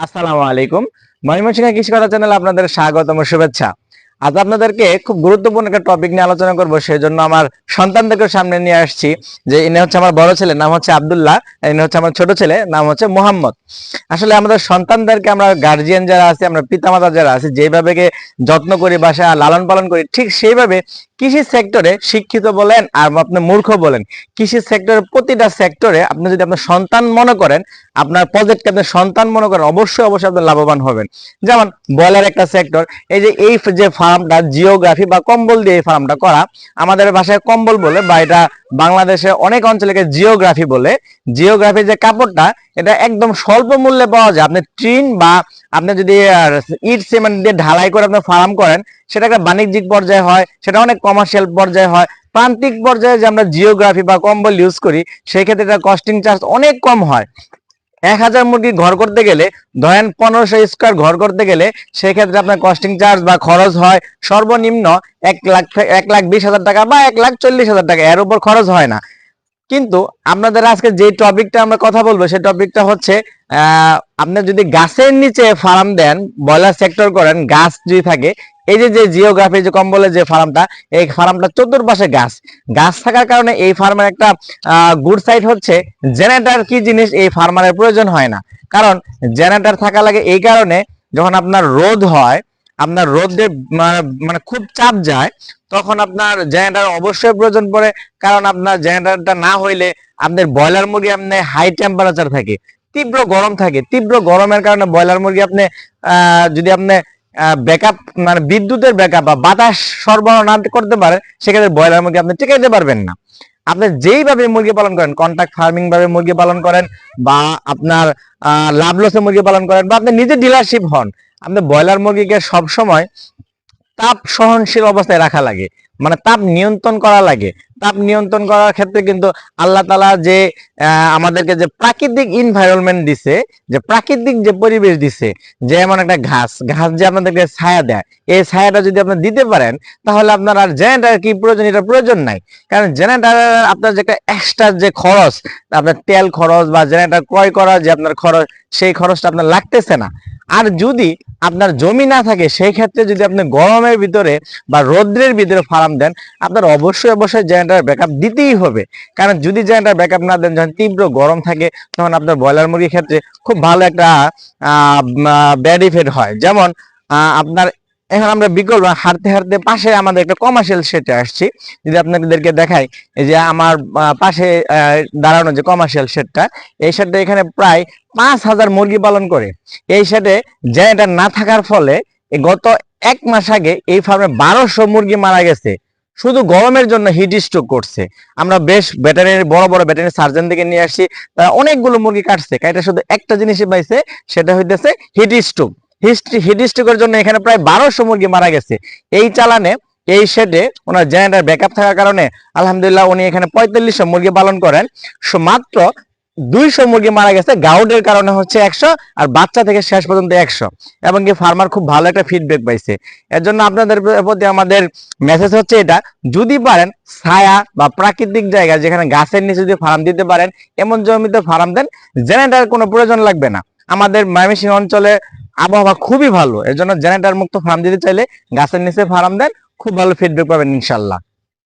আসসালামু আলাইকুম। ময়মনসিংহ কৃষি কথা চ্যানেলে আপনাদের স্বাগতম, শুভেচ্ছা। আজ আপনাদেরকে খুব গুরুত্বপূর্ণ একটা টপিক নিয়ে আলোচনা করব সেই জন্য আমার সন্তানদেরকে সামনে নিয়ে আসছি, যে ইনি হচ্ছে আমার বড় ছেলে, নাম হচ্ছে আব্দুল্লাহ, ইনি হচ্ছে আমার ছোট ছেলে, নাম হচ্ছে মোহাম্মদ। আসলে আমাদের সন্তানদেরকে আমরা গার্জিয়ান যারা আছে, আমরা পিতামাতা যারা আছে, যেভাবে যত্ন করি বাসা লালন পালন করি, ঠিক সেইভাবে কৃষি সেক্টরে শিক্ষিত বলেন আর আপনি মূর্খ বলেন। কৃষি সেক্টরের প্রতিটা সেক্টরে আপনি যদি আপনার সন্তান মনে করেন, আপনার প্রজেক্টকে আপনি সন্তান মনে করেন, অবশ্যই অবশ্যই আপনি লাভবান হবেন। যেমন বয়লার একটা সেক্টর এই যে এই যে ফার্মটা জিওগ্রাফি বা কম্বল দিয়ে এই ফার্মটা করা, আমাদের ভাষায় কম্বল বলে বা এটা বাংলাদেশে অনেক অঞ্চলে জিওগ্রাফি বলে। জিওগ্রাফি যে কাপড়টা, এটা একদম স্বল্প মূল্যে পাওয়া যায়। আপনি ট্রিন বা আপনি যদি ইট সিমেন্ট দিয়ে ঢালাই করে আপনি ফার্ম করেন সেটা একটা বাণিজ্যিক পর্যায়ে হয়, সেটা অনেক কমার্শিয়াল পর্যায়ে হয়, প্রান্তিক পর্যায়ে যে আমরা জিওগ্রাফি বা কম্বল ইউজ করি সেই ক্ষেত্রে এটা কস্টিং চার্জ অনেক কম হয়। এক হাজার মুরগি ঘর করতে গেলে, ধরেন পনেরোশো স্কোয়ার ঘর করতে গেলে, সেক্ষেত্রে আপনার কস্টিং চার্জ বা খরচ হয় সর্বনিম্ন এক লাখ এক লাখ বিশ হাজার টাকা বা এক লাখ চল্লিশ হাজার টাকা, এর উপর খরচ হয় না। কিন্তু আপনাদের আজকে যে টপিকটা আমরা কথা বলব সেই টপিকটা হচ্ছে আপনি যদি গাছের নিচে ফার্ম দেন ব্রয়লার সেক্টর করেন, গাছ যদি থাকে, এই যে যে জিওগ্রাফি যে কম্বলের যে ফার্মটা এই ফার্মটা চতুর্পাশে গাছ। গাছ থাকার কারণে এই ফার্মের একটা গুড সাইড হচ্ছে জেনারেটর কি জিনিস, এই ফার্মারের প্রয়োজন হয় না। কারণ জেনারেটর থাকা লাগে এই কারণে, যখন আপনার রোদ হয়, আপনার রোদে মানে খুব চাপ যায় তখন আপনার জেনারেটর অবশ্যই প্রয়োজন পড়ে, কারণ আপনার জেনারেটরটা না হইলে আপনার ব্রয়লার মুরগি আপনি হাই টেম্পারেচার থাকে, তীব্র গরম থাকে। তীব্র গরমের কারণে ব্রয়লার মুরগি আপনি যদি আপনি ব্যাকআপ মানে বিদ্যুতের ব্যাকআপ বা বাতাস সরবরাহ না করতে পারেন, সেক্ষেত্রে ব্রয়লার মুরগি আপনি টিকাইতে পারবেন না। আপনি যেইভাবে মুরগি পালন করেন কন্ট্রাক্ট ফার্মিং ভাবে মুরগি পালন করেন, বা আপনার লাভ লসে মুরগি পালন করেন, বা আপনি নিজে ডিলারশিপ হন, আপনি ব্রয়লার মুরগিকে সবসময় তাপ সহনশীল অবস্থায় রাখা লাগে। মানে তাপ নিয়ন্ত্রণ করা লাগে। তাপ নিয়ন্ত্রণ করার ক্ষেত্রে কিন্তু আল্লাহ তালা যে আমাদেরকে যে প্রাকৃতিক ইনভায়রনমেন্ট দিছে, যে প্রাকৃতিক যে পরিবেশ দিছে যেমন একটা ঘাস ঘাস যে আপনাদেরকে ছায়া দেয়, এই ছায়াটা যদি আপনি দিতে পারেন, তাহলে আপনার আর জেনারেটার কি প্রয়োজন? এটা প্রয়োজন নাই। কারণ জেনারেটার আপনার যে একটা এক্সট্রা যে খরচ, আপনার তেল খরচ বা জেনারেটার ক্রয় করা যে আপনার খরচ, সেই খরচটা আপনার লাগতেছে না। আর যদি আপনার জমি না থাকে সেই ক্ষেত্রে যদি আপনি গরমের ভিতরে বা রৌদ্রের ভিতরে ফার্ম দেন, আপনার অবশ্যই অবশ্যই জেনারেটার ব্যাকআপ দিতেই হবে। কারণ যদি জেনারেটার ব্যাকআপ না দেন, যখন তীব্র গরম থাকে, তখন আপনার ব্রয়লার মুরগির ক্ষেত্রে খুব ভালো একটা ব্যাড ইফেক্ট হয়। যেমন আপনার এখন আমরা বিকল্প হাঁটতে হাঁটতে পাশে আমাদের একটা কমার্শিয়াল সেটে আসছি। যদি আপনাদেরকে দেখাই যে আমার পাশে দাঁড়ানো যে কমার্শিয়াল শেডটা এই শেডটা এখানে প্রায় পাঁচ হাজার মুরগি পালন করে। এই শেডে জেনারেটর না থাকার ফলে গত এক মাস আগে এই ফার্মে বারোশো মুরগি মারা গেছে। শুধু গরমের জন্য হিট স্ট্রোক করছে। আমরা বেশ ব্যাটারির বড় বড় ভেটারিনারি সার্জন থেকে নিয়ে আসছি, তারা অনেকগুলো মুরগি কাটছে। কাইটা শুধু একটা জিনিসই পাইছে, সেটা হইতেছে হিট স্ট্রোক হিট স্ট্রোকের জন্য এখানে প্রায় বারোশো মুরগি মারা গেছে। এই চালানে, এই শেডে ওনার জেনারেটর ব্যাকআপ থাকার কারণে আলহামদুলিল্লাহ উনি এখানে পঁয়তাল্লিশশো মুরগি পালন করেন। মাত্র দুইশো মুরগি মারা গেছে। গাউডের কারণে হচ্ছে একশো আর বাচ্চা থেকে শেষ পর্যন্ত একশো। এবং কি ফার্মার খুব ভালো একটা ফিডব্যাক পাইছে। এর জন্য আপনাদের প্রতি আমাদের মেসেজ হচ্ছে এটা, যদি পারেন ছায়া বা প্রাকৃতিক জায়গা যেখানে গাছের নিচে যদি ফার্ম দিতে পারেন, এমন জমিতে ফার্ম দেন, জেনারেটার কোনো প্রয়োজন লাগবে না। আমাদের ময়মনসিংহ অঞ্চলে আবহাওয়া খুবই ভালো। এর জন্য জেনারেটার মুক্ত ফার্ম দিতে চাইলে গাছের নিচে ফার্ম দেন, খুব ভালো ফিডব্যাক পাবেন ইনশাল্লাহ।